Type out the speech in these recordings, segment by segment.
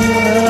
Yeah.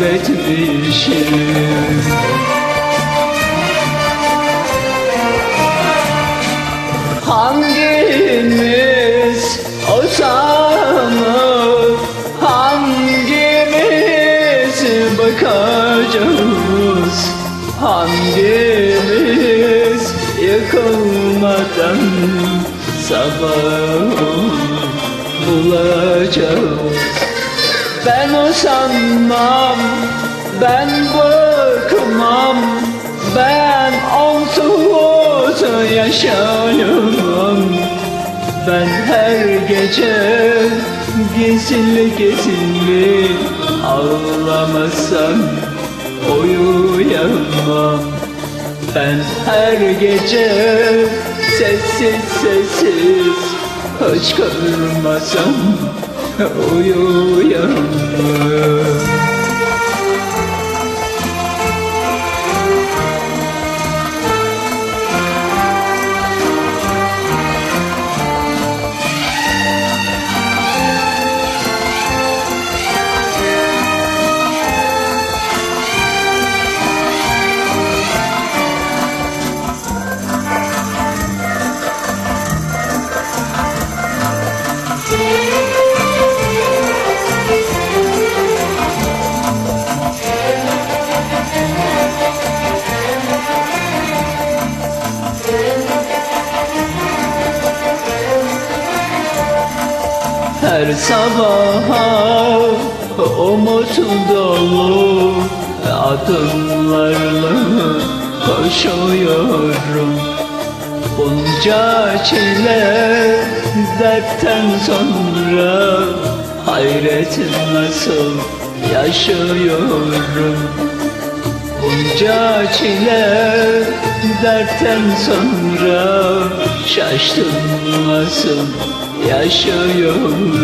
kaybetmişim Hangimiz o sanıp Hangimiz bakacağız? Hangimiz yıkılmadan sabah bulacağız ben usanmam, ben bıkmam Ben onsuz yaşayamam. Ben her gece gizli gizli Ağlamasam uyuyamam. Ben her gece sessiz sessiz Hıçkırmasam uyuyamam Her sabaha umut dolu adımlarla koşuyorum. Bunca çile dertten sonra hayret nasıl yaşıyorum Bunca çile dertten sonra şaştım nasıl yaşıyorum.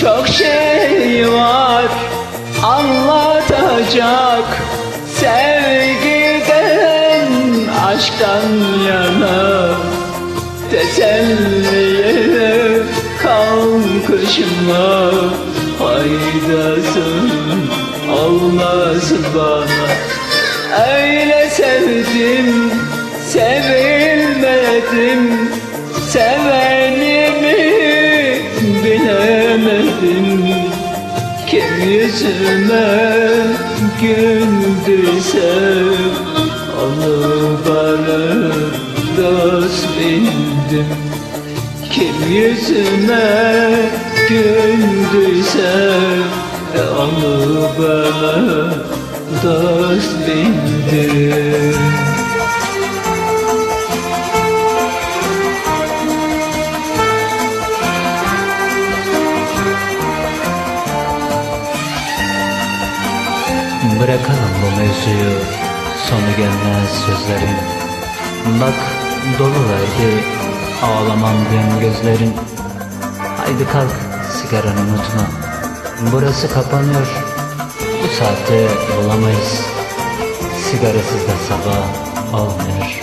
Çok şey var anlatacak Sevgiden, aşktan yana kalkışma Faydası olmaz bana. Öyle sevdim, sevilmedim. Sevenimi bilemedim. Kim yüzüme güldüyse Onu bana dost bildim. Kim yüzüme güldüyse Onu bana dost bildim Bırakalım bu mevzuyu Sonu gelmez sözlerin. Bak dolu verdi Ağlamam gün gözlerin. Haydi kalk sigaranı unutma Burası kapanıyor. Bu saatte bulamayız Sigarasız da sabah olmuyor